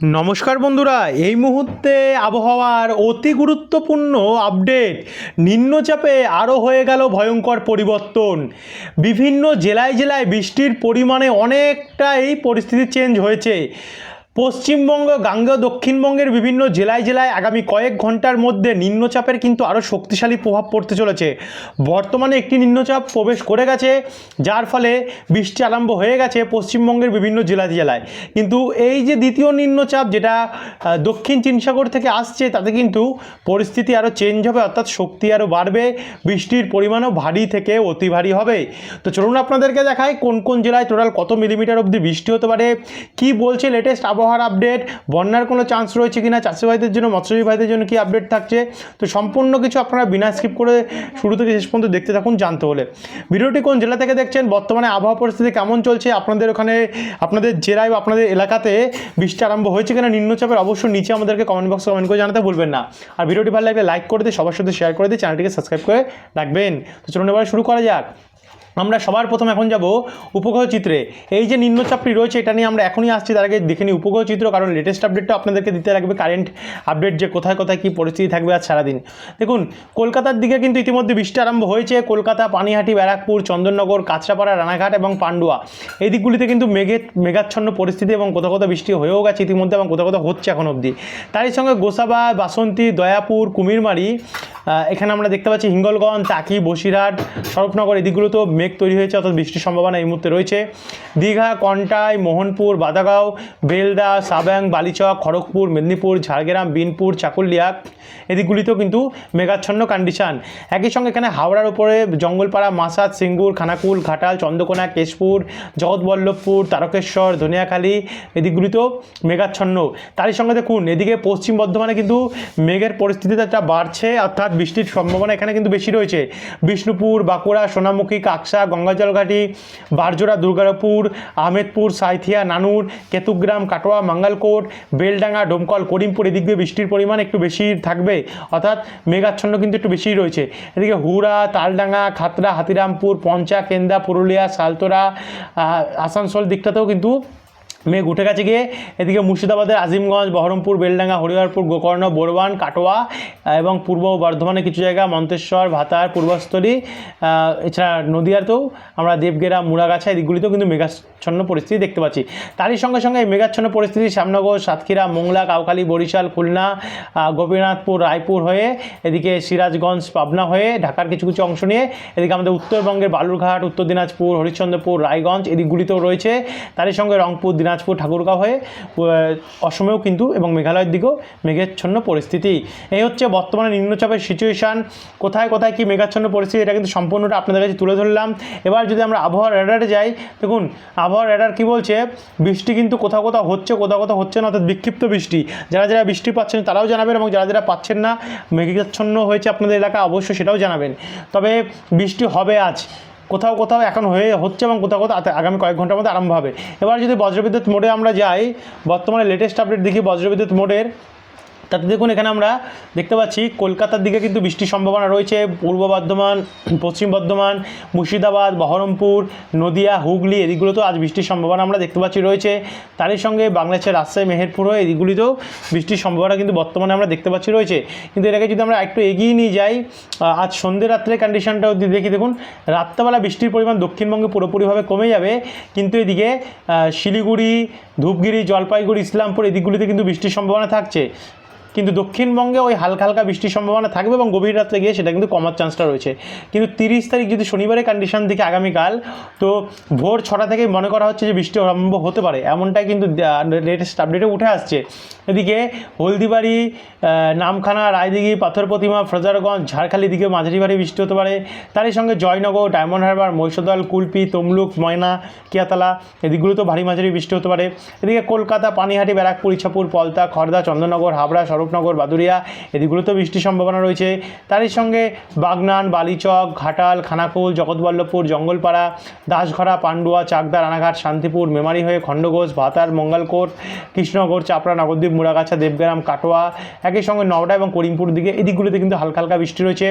নমস্কার বন্ধুরা, এই মুহূর্তে আবহাওয়ার অতি গুরুত্বপূর্ণ আপডেট, নিম্নচাপে আরও হয়ে গেল ভয়ঙ্কর পরিবর্তন। বিভিন্ন জেলায় জেলায় বৃষ্টির পরিমাণে অনেকটাই পরিস্থিতি চেঞ্জ হয়েছে। পশ্চিমবঙ্গ, গাঙ্গেয়, দক্ষিণবঙ্গের বিভিন্ন জেলায় জেলায় আগামী কয়েক ঘণ্টার মধ্যে নিম্নচাপের কিন্তু আরও শক্তিশালী প্রভাব পড়তে চলেছে। বর্তমানে একটি নিম্নচাপ প্রবেশ করে গেছে, যার ফলে বৃষ্টি আরম্ভ হয়ে গেছে পশ্চিমবঙ্গের বিভিন্ন জেলা জেলায়। কিন্তু এই যে দ্বিতীয় নিম্নচাপ যেটা দক্ষিণ চীন সাগর থেকে আসছে, তাতে কিন্তু পরিস্থিতি আরও চেঞ্জ হবে, অর্থাৎ শক্তি আরও বাড়বে, বৃষ্টির পরিমাণও ভারী থেকে অতি ভারী হবে। তো চলুন আপনাদেরকে দেখায় কোন কোন জেলায় টোটাল কত মিলিমিটার অবধি বৃষ্টি হতে পারে, কি বলছে লেটেস্ট আবহাওয়ার আপডেট বন্যার কোনো চান্স রয়েছে কিনা, চাষি ভাইদের জন্য, মৎস্যজীবী ভাইদের জন্য কি আপডেট থাকছে? তো সম্পূর্ণ কিছু আপনারা বিনা স্কিপ করে শুরু থেকে শেষ পর্যন্ত দেখতে থাকুন, জানতে হলে। ভিডিওটি কোন জেলা থেকে দেখছেন, বর্তমানে আবহাওয়া পরিস্থিতি কেমন চলছে, আপনাদের ওখানে, আপনাদের জেলায় বা আপনাদের এলাকাতে বৃষ্টি আরম্ভ হয়েছে কিনা, নিম্নচাপের অবশ্যই নিচে আমাদেরকে কমেন্ট বক্সে কমেন্ট করে জানাতে ভুলবেন না। আর ভিডিওটি ভালো লাগলে লাইক করে দিয়ে, সবার সাথে শেয়ার করে দিয়ে চ্যানেলটিকে সাবস্ক্রাইব করে রাখবেন। তো চলুন এবার শুরু করা যাক। আমরা সবার প্রথম এখন যাব উপগ্রহ চিত্রে। এই যে নিম্নচাপটি রয়েছে, এটা নিয়ে আমরা এখনই আসছি, তার আগে দেখে নিই উপগ্রহ চিত্র, কারণ লেটেস্ট আপডেটটা আপনাদেরকে দিতে লাগবে কারেন্ট আপডেট যে কোথায় কোথায় কী পরিস্থিতি থাকবে আজ সারাদিন। দেখুন, কলকাতার দিকে কিন্তু ইতিমধ্যে বৃষ্টি আরম্ভ হয়েছে, কলকাতা, পানিহাটি, ব্যারাকপুর, চন্দননগর, কাঁচরাপাড়া, রানাঘাট এবং পান্ডুয়া। এই দিকগুলিতে কিন্তু মেঘে মেঘাচ্ছন্ন পরিস্থিতি এবং কোথাও কোথাও বৃষ্টি হয়েও গেছে ইতিমধ্যে এবং কোথাও কোথাও হচ্ছে এখন অবধি। তারই সঙ্গে গোসাবা, বাসন্তী, দয়াপুর, কুমিরমারি এখানে আমরা দেখতে পাচ্ছি হিঙ্গলগঞ্জ তাকি বসিরহাট, স্বরূপনগর এদিকগুলোতেও মেঘ তৈরি হয়েছে, অর্থাৎ বৃষ্টির সম্ভাবনা এই মুহূর্তে রয়েছে। দীঘা, কন্টাই, মোহনপুর, বাদাগাঁও, বেলদা সাব্যাং বালিচক, খড়গপুর, মেদিনীপুর, ঝাড়গ্রাম, বিনপুর, চাকুলিয়া, এদিকগুলিতেও কিন্তু মেঘাচ্ছন্ন কন্ডিশন একই সঙ্গে এখানে হাওড়ার উপরে জঙ্গলপাড়া, মাসাদ, সিঙ্গুর, খানাকুল, ঘাটাল, চন্দ্রকোনা, কেশপুর, জগৎবল্লভপুর, তারকেশ্বর, ধনিয়াখালী এদিকগুলিতেও মেঘাচ্ছন্ন। তারই সঙ্গে দেখুন, এদিকে পশ্চিম বর্ধমানে কিন্তু মেঘের পরিস্থিতিটা বাড়ছে, অর্থাৎ বৃষ্টির সম্ভাবনা এখানে কিন্তু বেশি রয়েছে। বিষ্ণুপুর, বাঁকুড়া, সোনামুখী কাকসা গঙ্গাজলঘাটি বারজোড়া, দুর্গাপুর, আহমেদপুর, সাইথিয়া, নানুর, কেতুগ্রাম, কাটোয়া, মাঙ্গালকোট, বেলডাঙ্গা, ডোমকল, করিমপুর, এদিক দিয়ে বৃষ্টির পরিমাণ একটু বেশি থাকবে। অর্থাৎ মেঘাচ্ছন্ন কিন্তু একটু বেশিই রয়েছে। এদিকে হুড়া, তালডাঙ্গা, খাতড়া, হাতিরামপুর, পঞ্চা, কেন্দা, পুরুলিয়া সালতোরা আসানসোল দিকটাতেও কিন্তু মেঘ উঠে গেছে গিয়ে। এদিকে মুর্শিদাবাদের আজিমগঞ্জ, বহরমপুর, বেলডাঙ্গা, হরিহরপুর, গোকর্ণ বোরবান কাটোয়া এবং পূর্ব বর্ধমানে কিছু জায়গা, মন্তেশ্বর, ভাতার, পূর্বস্থলী এছাড়া নদীয়াতেও আমরা দেবগেরা, মুড়াগাছা এদিকগুলিতেও কিন্তু মেঘাচ্ছন্ন পরিস্থিতি দেখতে পাচ্ছি। তারই সঙ্গে সঙ্গে এই মেঘাচ্ছন্ন পরিস্থিতি শ্যামনগর, সাতক্ষীরা, মোংলা, কাউখালী, বরিশাল, খুলনা গোপীনাথপুর, রায়পুর হয়ে এদিকে সিরাজগঞ্জ, পাবনা হয়ে ঢাকার কিছু কিছু অংশ নিয়ে এদিকে আমাদের উত্তরবঙ্গের বালুরঘাট, উত্তর দিনাজপুর, হরিশ্চন্দ্রপুর, রায়গঞ্জ এদিকগুলিতেও রয়েছে। তারই সঙ্গে রংপুর, দিনাজপুর ঠাকুরগাঁও হয়ে অসমেও কিন্তু এবং মেঘালয়ের দিকেও মেঘাচ্ছন্ন পরিস্থিতি। এই হচ্ছে বর্তমানে নিম্নচাপের সিচুয়েশান কোথায় কোথায় কি মেঘাচ্ছন্ন পরিস্থিতি, এটা কিন্তু সম্পূর্ণটা আপনাদের কাছে তুলে ধরলাম। এবার যদি আমরা আবহাওয়ার র্যাডারে যাই, দেখুন, আবহাওয়ার র্যাডার কী বলছে? বৃষ্টি কিন্তু কোথাও কোথাও হচ্ছে, কোথাও কোথাও হচ্ছে না, অর্থাৎ বিক্ষিপ্ত বৃষ্টি। যারা যারা বৃষ্টি পাচ্ছেন তারাও জানাবেন এবং যারা যারা পাচ্ছেন না, মেঘাচ্ছন্ন হয়েছে আপনাদের এলাকা অবশ্যই সেটাও জানাবেন। তবে বৃষ্টি হবে আজ। কোথাও কোথাও এখন হয়ে হচ্ছে এবং কোথাও কোথাও আগামী কয়েক ঘণ্টার মধ্যে আরম্ভ হবে। এবার যদি বজ্রবিদ্যুৎ মোডে আমরা যাই, বর্তমানে লেটেস্ট আপডেট দেখি বজ্রবিদ্যুৎ মোডের তাতে দেখুন, এখানে আমরা দেখতে পাচ্ছি, কলকাতার দিকে কিন্তু বৃষ্টির সম্ভাবনা রয়েছে। পূর্ব বর্ধমান, পশ্চিম বর্ধমান, মুর্শিদাবাদ, বহরমপুর, নদিয়া, হুগলি, এদিকগুলোতেও আজ বৃষ্টির সম্ভাবনা আমরা দেখতে পাচ্ছি রয়েছে। তারই সঙ্গে বাংলাদেশের রাজশাহী, মেহেরপুর হয়ে এদিকগুলিতেও বৃষ্টির সম্ভাবনা কিন্তু বর্তমানে আমরা দেখতে পাচ্ছি রয়েছে। কিন্তু এটাকে যদি আমরা একটু এগিয়ে নিয়ে যাই আজ সন্ধ্যে রাত্রে কন্ডিশনটাও দেখি, দেখুন, রাত্রেবেলা বৃষ্টির পরিমাণ দক্ষিণবঙ্গে পুরোপুরিভাবে কমে যাবে। কিন্তু এদিকে শিলিগুড়ি, ধূপগিরি, জলপাইগুড়ি, ইসলামপুর এদিকগুলিতে কিন্তু বৃষ্টির সম্ভাবনা থাকছে। কিন্তু দক্ষিণবঙ্গে ওই হালকা হালকা বৃষ্টির সম্ভাবনা থাকবে এবং গভীর রাত্রে গিয়ে সেটা কিন্তু কমার চান্সটা রয়েছে। কিন্তু তিরিশ তারিখ যদি শনিবারের কন্ডিশন থেকে আগামীকাল, তো ভোর ছটা থেকেই মনে করা হচ্ছে যে বৃষ্টি আরম্ভ হতে পারে। এমনটাই কিন্তু লেটেস্ট আপডেটে উঠে আসছে। এদিকে হলদিবাড়ি নামখানা, রায়দিঘি পাথর প্রতিমা ফ্রজারগঞ্জ, ঝাড়খালি দিকে মাঝারি ভারী বৃষ্টি হতে পারে। তারই সঙ্গে জয়নগর, ডায়মন্ড হারবার, মহিষদল, কুলপি, তমলুক, ময়না, কিয়াতলা এদিকগুলো তো ভারী মাঝারি বৃষ্টি হতে পারে। এদিকে কলকাতা, পানিহাটি, ব্যারাকপুর ইচ্ছাপুর পলতা খড়দা চন্দননগর হাবড়া সরব স্বরূপনগর বাদুরিয়া এদিকগুলোতেও বৃষ্টির সম্ভাবনা রয়েছে। তারই সঙ্গে বাগনান, বালিচক, ঘাটাল, খানাকুল, জগৎবল্লভপুর, জঙ্গলপাড়া, দাসঘরা, পান্ডুয়া, চাকদা, রানাঘাট, শান্তিপুর, মেমারি হয়ে খণ্ডঘোষ, ভাতার, মঙ্গলকোট, কৃষ্ণনগর, চাপড়া নগরদ্বীপ মুড়াগাছা, দেবগ্রাম, কাটোয়া, একই সঙ্গে নওডা এবং করিমপুর দিকে এদিকগুলিতে কিন্তু হালকা হালকা বৃষ্টি রয়েছে।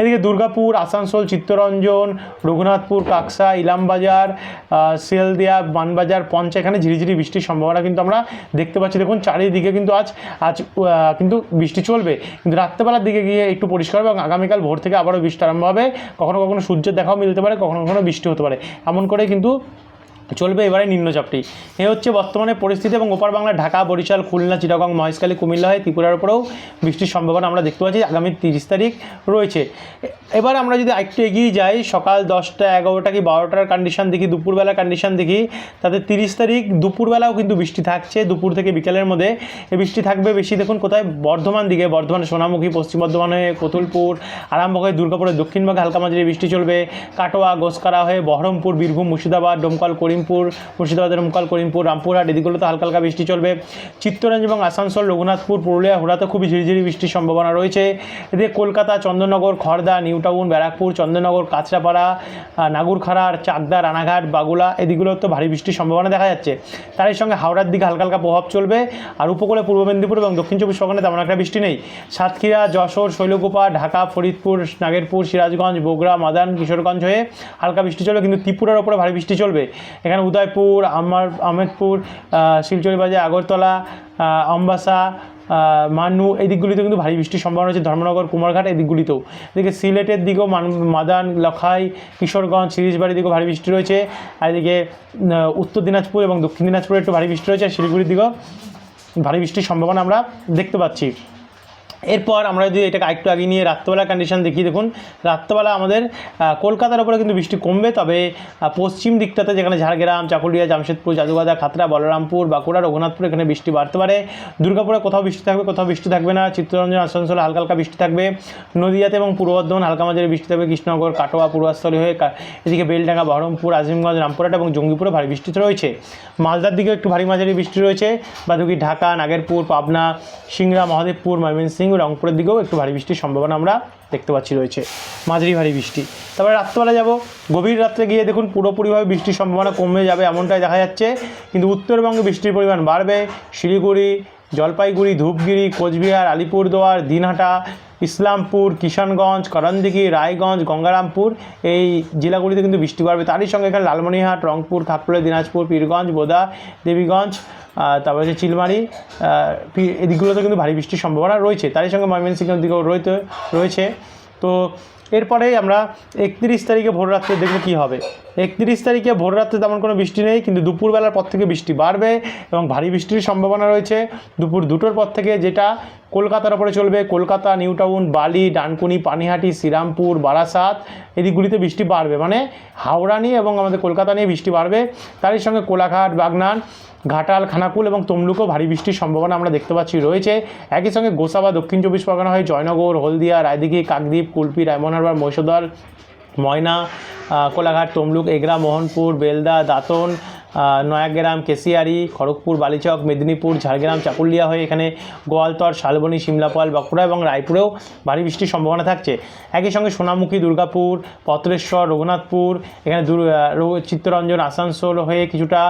এদিকে দুর্গাপুর, আসানসোল, চিত্তরঞ্জন, রঘুনাথপুর, কাকসা, ইলামবাজার শিয়ালদিয়া, মানবাজার, পঞ্চা, এখানে ঝিরিঝিরি বৃষ্টির সম্ভাবনা কিন্তু আমরা দেখতে পাচ্ছি। দেখুন, চারিদিকে কিন্তু আজ আজ কিন্তু বৃষ্টি চলবে। কিন্তু রাত্রেবেলার দিকে গিয়ে একটু পরিষ্কার হবে এবং আগামীকাল ভোর থেকে আবারও বৃষ্টি আরম্ভ হবে। কখনো কখনো সূর্যের দেখাও মিলতে পারে, কখনো কখনো বৃষ্টি হতে পারে। এমন করে কিন্তু চলবে এবারে নিম্নচাপটি। এ হচ্ছে বর্তমানে পরিস্থিতি এবং ওপার বাংলা ঢাকা, বরিশাল, খুলনা, চিটাগং, মহেশখালী, কুমিল্লা হয়ে ত্রিপুরার উপরেও বৃষ্টির সম্ভাবনা আমরা দেখতে পাচ্ছি, আগামী তিরিশ তারিখ রয়েছে। এবার আমরা যদি একটু এগিয়ে যাই, সকাল দশটা এগারোটা কি বারোটার কন্ডিশন দেখি, দুপুরবেলার কন্ডিশন দেখি, তাতে তিরিশ তারিখ দুপুরবেলাও কিন্তু বৃষ্টি থাকছে, দুপুর থেকে বিকেলের মধ্যে বৃষ্টি থাকবে। বেশি দেখুন কোথায়? বর্ধমান দিকে, বর্ধমান, সোনামুখী, পশ্চিম বর্ধমানে, কতুলপুর আরামবাগ হয়ে দুর্গাপুরের দক্ষিণভাগে হালকা মাঝারি বৃষ্টি চলবে, কাটোয়া, গোসকারা হয়ে বহরমপুর, বীরভূম, মুর্শিদাবাদ, ডোমকল করিমপুর, মুর্শিদাবাদের ডোমকল করিমপুর, রামপুরহাট, এদিকগুলোতে হালকা হালকা বৃষ্টি চলবে। চিত্তরঞ্জ এবং আসানসোল, রঘুনাথপুর, পুরুলিয়া, হুড়াতে খুবই ঝিরিঝিরি বৃষ্টির সম্ভাবনা রয়েছে। এদিকে কলকাতা, চন্দননগর খড়দা নিউ টাউন ব্যারাকপুর, চন্দননগর, কাঁচরাপাড়া নাগুরখাড়ার চাকদা, রানাঘাট, বাগুলা এদিকগুলোতে তো ভারী বৃষ্টির সম্ভাবনা দেখা যাচ্ছে। তারই সঙ্গে হাওড়ার দিকে হালকা হালকা প্রভাব চলবে। আর উপকূলে পূর্ব মেদিনীপুর এবং দক্ষিণ চব্বিশ পরগনায় তেমন একটা বৃষ্টি নেই। সাতক্ষীরা, যশোর, শৈলকুপা, ঢাকা, ফরিদপুর, নাগেরপুর, সিরাজগঞ্জ, বগুড়া মাদান কিশোরগঞ্জ হয়ে হালকা বৃষ্টি চলবে। কিন্তু ত্রিপুরার ওপরে ভারী বৃষ্টি চলবে। এখানে উদয়পুর আমার আহমেদপুর আহ, শিলচর বাজার আগরতলা আহ, মান্নু এই দিকগুলিতে কিন্তু ভারী বৃষ্টির সম্ভাবনা রয়েছে। ধর্মনগর কুমারঘাট এই দিকগুলিতেও। এদিকে সিলেটের দিকেও মাদান লখাই কিশোরগঞ্জ সিরিজবাড়ির দিকেও ভারী বৃষ্টি রয়েছে। আর এদিকে উত্তর দিনাজপুর এবং দক্ষিণ দিনাজপুরে একটু ভারী বৃষ্টি রয়েছে। আর শিলিগুড়ির দিকেও ভারী বৃষ্টির সম্ভাবনা আমরা দেখতে পাচ্ছি। এরপর আমরা যদি এটাকে আরেকটু আগে নিয়ে রাত্রেবেলার কন্ডিশন দেখি, দেখুন, রাত্রেবেলা আমাদের কলকাতার ওপরে কিন্তু বৃষ্টি কমবে, তবে পশ্চিম দিকটাতে যেখানে ঝাড়গ্রাম, চাকুলিয়া, জামশেদপুর জাদুগাদা খাতড়া, বলরামপুর, বাঁকুড়া, রঘুনাথপুর এখানে বৃষ্টি বাড়তে পারে। দুর্গাপুরে কোথাও বৃষ্টি থাকবে, কোথাও বৃষ্টি থাকবে না। চিত্তরঞ্জন, আসানসোলে হালকা হালকা বৃষ্টি থাকবে। নদীয়াতে এবং পূর্ব বর্ধমান হালকা মাঝারি বৃষ্টি থাকবে। কৃষ্ণনগর, কাটোয়া পূর্বাস্থলী হয়ে এদিকে বেলডাঙ্গা, বহরমপুর, আজিমগঞ্জ, রামপুরহাট এবং জঙ্গিপুরে ভারী বৃষ্টি রয়েছে। মালদার দিকেও একটু ভারী মাঝারি বৃষ্টি রয়েছে। বাদুকি, ঢাকা, নাগেরপুর, পাবনা, সিংড়া, মহাদেবপুর, ময়মনসিংহ রংপুরের দিকেও একটু ভারী বৃষ্টির সম্ভাবনা আমরা দেখতে পাচ্ছি রয়েছে। মাঝারি ভারী বৃষ্টি। তারপরে রাত্রেবেলা যাব। গভীর রাত্রে গিয়ে দেখুন পুরোপুরিভাবে বৃষ্টির সম্ভাবনা কমে যাবে এমনটাই দেখা যাচ্ছে। কিন্তু উত্তরবঙ্গে বৃষ্টির পরিমাণ বাড়বে। শিলিগুড়ি, জলপাইগুড়ি, ধূপগিরি, কোচবিহার, আলিপুরদুয়ার, দিনহাটা, ইসলামপুর, কিষানগঞ্জ, করণদিঘি, রায়গঞ্জ, গঙ্গারামপুর এই জেলাগুলিতে কিন্তু বৃষ্টি বাড়বে। তারই সঙ্গে এখানে লালমনিরহাট, রংপুর খাতপুরা দিনাজপুর, পীরগঞ্জ, বোদা, দেবীগঞ্জ তারপরে হচ্ছে চিলমারি এদিকগুলোতে কিন্তু ভারী বৃষ্টির সম্ভাবনা রয়েছে। তারই সঙ্গে ময়মনসিংহের দিকেও রয়েছে রয়েছে। তো এরপরে আমরা একত্রিশ তারিখে ভোর রাত্রে দেখব কী হবে। একত্রিশ তারিখে ভোর রাত্রে তেমন কোনো বৃষ্টি নেই, কিন্তু দুপুরবেলার পর থেকে বৃষ্টি বাড়বে এবং ভারী বৃষ্টির সম্ভাবনা রয়েছে। দুপুর দুটোর পর থেকে যেটা কলকাতার ওপরে চলবে, কলকাতা নিউ টাউন বালি, ডানকুনি, পানিহাটি, শ্রীরামপুর, বারাসাত, এদিকগুলিতে বৃষ্টি বাড়বে। মানে হাওড়া নিয়ে এবং আমাদের কলকাতা নিয়ে বৃষ্টি বাড়বে। তারই সঙ্গে কোলাঘাট, বাগনান ঘাটাল, খানাকুল এবং তমলুকও ভারী বৃষ্টির সম্ভাবনা আমরা দেখতে পাচ্ছি, রয়েছে। একই সঙ্গে গোসাবা, দক্ষিণ চব্বিশ পরগনা হয় জয়নগর, হলদিয়া, রায়দিঘি, কাকদ্বীপ, কুলপি রায়মনহারবার মহিষদল ময়না কোলাঘাট, তমলুক, এগরা, মোহনপুর, বেলদা, দাঁতন নয়াগ্রাম, কেশিয়ারি, খড়গপুর, বালিচক, মেদিনীপুর, ঝাড়গ্রাম, চাকুলিয়া হয়ে এখানে গোয়ালতর, শালবনী, সিমলাপাল, বাঁকুড়া এবং রায়পুরেও ভারী বৃষ্টির সম্ভাবনা থাকছে। একই সঙ্গে সোনামুখী, দুর্গাপুর, পত্রেশ্বর, রঘুনাথপুর, এখানে চিত্তরঞ্জন, আসানসোল হয়ে কিছুটা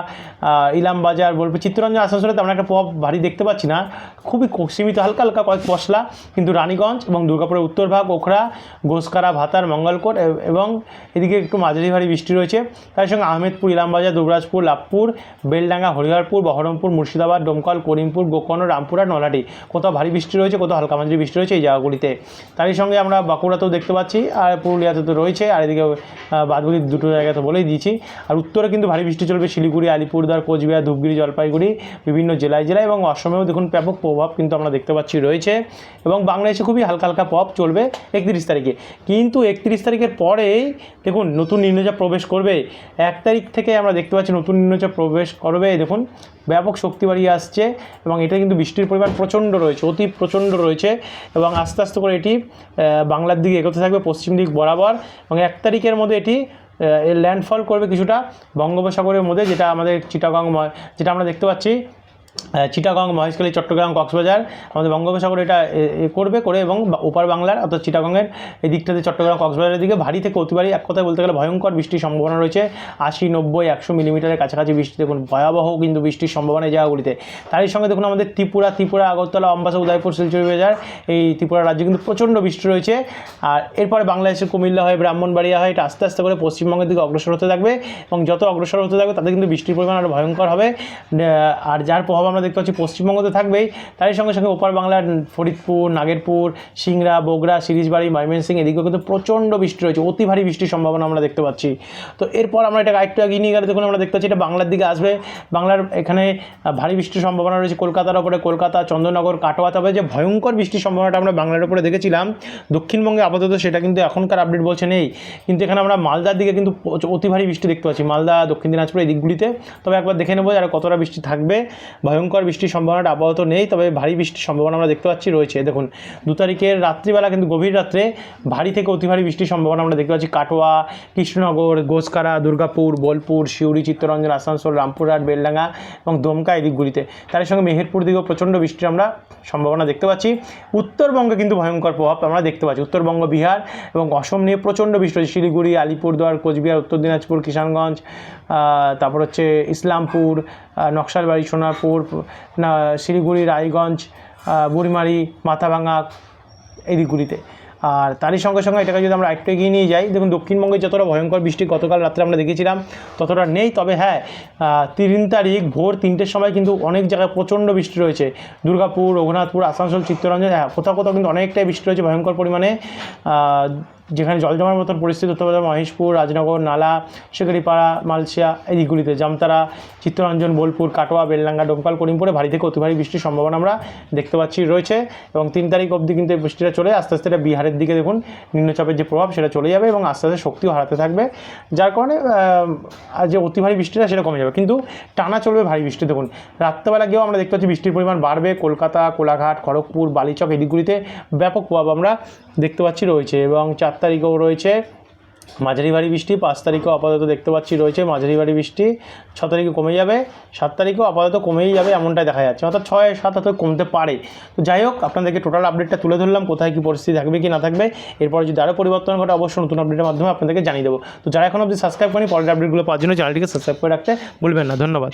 ইলামবাজার বলব চিত্তরঞ্জন, আসানসোলে তেমন একটা প্রভাব ভারী দেখতে পাচ্ছি না। খুবই সীমিত, হালকা হালকা কয়েক পশলা কিন্তু রানীগঞ্জ এবং দুর্গাপুরের উত্তরভাগ ওখরা, গোসকারা, ভাতার, মঙ্গলকোট এবং এদিকে একটু মাঝারি ভারী বৃষ্টি রয়েছে। তার সঙ্গে আহমেদপুর, ইলামবাজার, দুবরাজপুর লাভপুর বেলডাঙ্গা, হরিহরপুর, বহরমপুর, মুর্শিদাবাদ, ডোমকল, করিমপুর, গোকর্ণ, রামপুর আর নলাটি কোথাও ভারী বৃষ্টি রয়েছে, কোথাও হালকা মাঝারি বৃষ্টি রয়েছে এই জায়গাগুলিতে। তারই সঙ্গে আমরা বাঁকুড়াতেও দেখতে পাচ্ছি, আর পুরুলিয়াতে তো রয়েছে, আর এদিকে বাদগুলি দুটো জায়গায় তো বলেই দিয়েছি। আর উত্তরে কিন্তু ভারী বৃষ্টি চলবে, শিলিগুড়ি, আলিপুরদুয়ার, কোচবিহার, ধূপগিরি, জলপাইগুড়ি, বিভিন্ন জেলায় জেলায় এবং অসমেও দেখুন ব্যাপক প্রভাব কিন্তু আমরা দেখতে পাচ্ছি রয়েছে। এবং বাংলাদেশে খুবই হালকা হালকা প্রভাব চলবে একত্রিশ তারিখে। কিন্তু একত্রিশ তারিখের পরেই দেখুন নতুন নিম্নচাপ প্রবেশ করবে। এক তারিখ থেকে আমরা দেখতে পাচ্ছি নতুন নিম্নচাপ প্রবেশ করবে। দেখুন, ব্যাপক শক্তি বাড়িয়ে আসছে এবং এটা কিন্তু বৃষ্টির পরিমাণ প্রচণ্ড রয়েছে, অতি প্রচণ্ড রয়েছে এবং আস্তে আস্তে করে এটি বাংলার দিকে এগোতে থাকবে, পশ্চিম দিক বরাবর এবং এক তারিখের মধ্যে এটি ল্যান্ডফল করবে কিছুটা বঙ্গোপসাগরের মধ্যে, যেটা আমাদের চিটাগং যেটা আমরা দেখতে পাচ্ছি। চিটাগং মহেশখালী, চট্টগ্রাম, কক্সবাজার, আমাদের বঙ্গোপসাগর এটা করবে, করে এবং ওপার বাংলার, অর্থাৎ চিটাগংয়ের এই দিকটাতে চট্টগ্রাম, কক্সবাজারের দিকে। ভারী থেকে অতি ভারী এক কথায় বলতে গেলে ভয়ঙ্কর বৃষ্টির সম্ভাবনা রয়েছে। আশি, নব্বই, একশো মিলিমিটারের কাছাকাছি বৃষ্টি দেখুন, ভয়াবহ কিন্তু বৃষ্টির সম্ভাবনা এই জায়গাগুলিতে। তারই সঙ্গে দেখুন, আমাদের ত্রিপুরা ত্রিপুরা, আগরতলা, অম্বাসা, উদয়পুর, শিলচর, বাজার, এই ত্রিপুরা রাজ্যে কিন্তু প্রচণ্ড বৃষ্টি রয়েছে। আর এরপরে বাংলাদেশের কুমিল্লা হয়, ব্রাহ্মণবাড়িয়া হয়, এটা আস্তে আস্তে করে পশ্চিমবঙ্গের দিকে অগ্রসর হতে থাকবে এবং যত অগ্রসর হতে থাকবে, তাতে কিন্তু বৃষ্টির পরিমাণ আরও ভয়ঙ্কর হবে। আর যার প্রভাব আমরা দেখতে পাচ্ছি, পশ্চিমবঙ্গতে থাকবেই। তারই সঙ্গে সঙ্গে ওপার বাংলার ফরিদপুর, নাগেরপুর, সিংড়া, বগুড়া, সিরিজবাড়ি ময়মনসিং এদিকেও কিন্তু প্রচণ্ড বৃষ্টি রয়েছে, অতি ভারী বৃষ্টির সম্ভাবনা আমরা দেখতে পাচ্ছি। তো এরপর আমরা এটা একটু এগিয়ে নিয়ে গেলে দেখুন, আমরা দেখতে পাচ্ছি এটা বাংলার দিকে আসবে। বাংলার এখানে ভারী বৃষ্টির সম্ভাবনা রয়েছে কলকাতার ওপরে, কলকাতা, চন্দ্রনগর, কাটোয়া, তবে যে ভয়ঙ্কর বৃষ্টির সম্ভাবনাটা আমরা বাংলার উপরে দেখেছিলাম, দক্ষিণবঙ্গে আপাতত সেটা কিন্তু এখনকার আপডেট বলছে নেই। কিন্তু এখানে আমরা মালদার দিকে কিন্তু অতি ভারী বৃষ্টি দেখতে পাচ্ছি, মালদা, দক্ষিণ দিনাজপুর এই দিকগুলিতে। তবে একবার দেখে নেব আর কতটা বৃষ্টি থাকবে। ভয়ঙ্কর বৃষ্টির সম্ভাবনাটা আপাতত নেই, তবে ভারী বৃষ্টির সম্ভাবনা আমরা দেখতে পাচ্ছি, রয়েছে। দেখুন, দু তারিখের রাত্রিবেলা কিন্তু গভীর রাত্রে ভারী থেকে অতি ভারী বৃষ্টির সম্ভাবনা আমরা দেখতে পাচ্ছি। কাটোয়া, কৃষ্ণনগর গোসকারা দুর্গাপুর, বোলপুর শিউরি চিত্তরঞ্জন, আসানসোল, রামপুরহাট, বেলডাঙ্গা এবং দমকা এই দিকগুলিতে তার সঙ্গে মেহেরপুর দিকেও প্রচণ্ড বৃষ্টির আমরা সম্ভাবনা দেখতে পাচ্ছি। উত্তরবঙ্গে কিন্তু ভয়ঙ্কর প্রভাব আমরা দেখতে পাচ্ছি। উত্তরবঙ্গ, বিহার এবং অসম নিয়ে প্রচণ্ড বৃষ্টি হচ্ছে। শিলিগুড়ি, আলিপুরদুয়ার, কোচবিহার, উত্তর দিনাজপুর, কিষানগঞ্জ তারপর হচ্ছে ইসলামপুর নকশালবাড়ি, সোনারপুর, না, শিলিগুড়ি, রায়গঞ্জ বুড়িমারি মাথাভাঙা এই দিকগুলিতে আর তারই সঙ্গে সঙ্গে এটাকে যদি আমরা একটু এগিয়ে নিয়ে যাই, দেখুন দক্ষিণবঙ্গে যতটা ভয়ঙ্কর বৃষ্টি গতকাল রাত্রে আমরা দেখেছিলাম ততটা নেই। তবে হ্যাঁ তিন তারিখ ভোর তিনটের সময় কিন্তু অনেক জায়গায় প্রচণ্ড বৃষ্টি রয়েছে। দুর্গাপুর, রঘুনাথপুর, আসানসোল, চিত্তরঞ্জন হ্যাঁ কোথাও কোথাও কিন্তু অনেকটাই বৃষ্টি রয়েছে ভয়ঙ্কর পরিমাণে। যেখানে জল জমার মতন পরিস্থিতি হতে পারে, মহেশপুর, রাজনগর, নালা শেখারিপাড়া মালসিয়া এই দিকগুলিতে। জামতারা, চিত্তরঞ্জন, বোলপুর, কাটোয়া, বেলডাঙ্গা ডোমকাল করিমপুরে ভারী থেকে অতি ভারী বৃষ্টির সম্ভাবনা আমরা দেখতে পাচ্ছি, রয়েছে। এবং তিন তারিখ অবধি কিন্তু এই বৃষ্টিটা চলে, আস্তে আস্তে এটা বিহারের দিকে দেখুন, নিম্নচাপের যে প্রভাব সেটা চলে যাবে এবং আস্তে আস্তে শক্তিও হারাতে থাকবে। যার কারণে যে অতি ভারী বৃষ্টিটা সেটা কমে যাবে। কিন্তু টানা চলবে ভারী বৃষ্টি, দেখুন। রাত্রেবেলা গিয়েও আমরা দেখতে পাচ্ছি বৃষ্টির পরিমাণ বাড়বে। কলকাতা, কোলাঘাট, খড়গপুর, বালিচক, এই দিকগুলিতে ব্যাপক প্রভাব আমরা দেখতে পাচ্ছি, রয়েছে। এবং চার তারিখেও রয়েছে। মাঝারি ভারী বৃষ্টি, পাঁচ তারিখেও আপাতত দেখতে পাচ্ছি রয়েছে। মাঝারি ভারী বৃষ্টি, ছ তারিখে কমে যাবে। সাত তারিখেও আপাতত কমেই যাবে এমনটাই দেখা যাচ্ছে। অর্থাৎ ছয়, সাত হয়তো কমতে পারে। তো যাই হোক, আপনাদেরকে টোটাল আপডেটটা তুলে ধরলাম, কোথায় কী পরিস্থিতি থাকবে কি না থাকবে। এরপর যদি আরও পরিবর্তন ঘটে, অবশ্যই নতুন আপডেটের মাধ্যমে আপনাদেরকে জানিয়ে দেবো। তো যারা এখন অবধি সাবস্ক্রাইব করেনি, পরের আপডেটগুলো পাওয়ার জন্য চ্যানেলটিকে সাবস্ক্রাইব করে রাখতে ভুলবেন না। ধন্যবাদ।